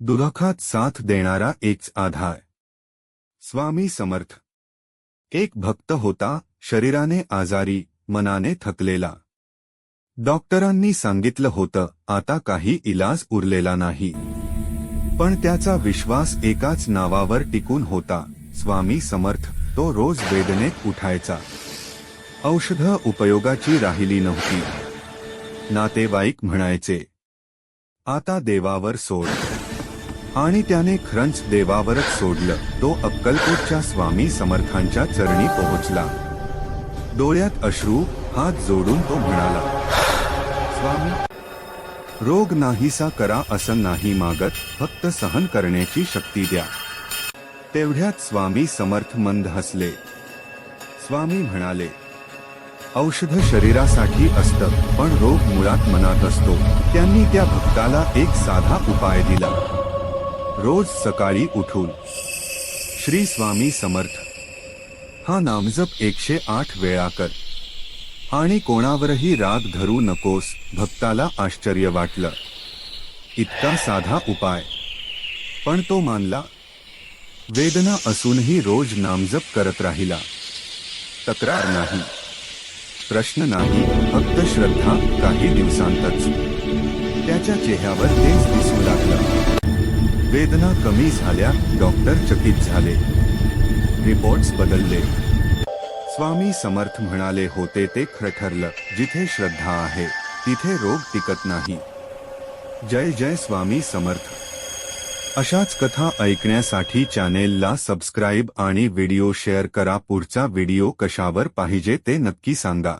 दुःखात साथ देणारा एकच आधार. स्वामी समर्थ. एक भक्त होता शरीराने आजारी मनाने थकलेला. डॉक्टरांनी सांगितलं होतं आता काही इलाज उरलेला नाही. पण त्याचा विश्वास एकाच नावावर टिकून होता. स्वामी समर्थ तो रोज वेदनेत उठायचा. औषध उपयोगाची राहिली नव्हती. नातेवाईक म्हणायचे आता देवावर सोड. आणि त्याने खरंच देवावरच सोडलं. तो अक्कलकोटच्या स्वामी समर्थांच्या चरणी पोहोचला. डोळ्यात अश्रू हात जोडून तो म्हणाला स्वामी रोग नाहीसा करा असं नाही मागत फक्त सहन करण्याची शक्ती द्या. तेवढ्यात स्वामी समर्थ मंद हसले. स्वामी म्हणाले औषध शरीरासाठी असतं पण रोग मुळात मनात असतो. त्यांनी त्या भक्ताला एक साधा उपाय दिला. रोज सकाळी उठून. श्री स्वामी समर्थ. हा नामजप एकशे आठ वेळा कर. आणि कोणावरही राग धरू नकोस भक्ताला आश्चर्य वाटलं. इतका साधा उपाय. पण तो मानला. वेदना असूनही रोज नामजप करत राहिला. तक्रार नाही. प्रश्न नाही फक्त श्रद्धा काही दिवसांतच. त्याच्या चेहऱ्यावर तेच दिसू लागलं. वेदना कमी झाल्या डॉक्टर चकित झाले. रिपोर्ट्स बदलले. स्वामी समर्थ म्हणाले होते ते खरं ठरलं जिथे श्रद्धा आहे तिथे रोग टिकत नाही. जय जय स्वामी समर्थ. अशाच कथा ऐकण्यासाठी चॅनेलला सबस्क्राईब आणि व्हिडिओ शेअर करा पुढचा व्हिडिओ कशावर पाहिजे ते नक्की सांगा.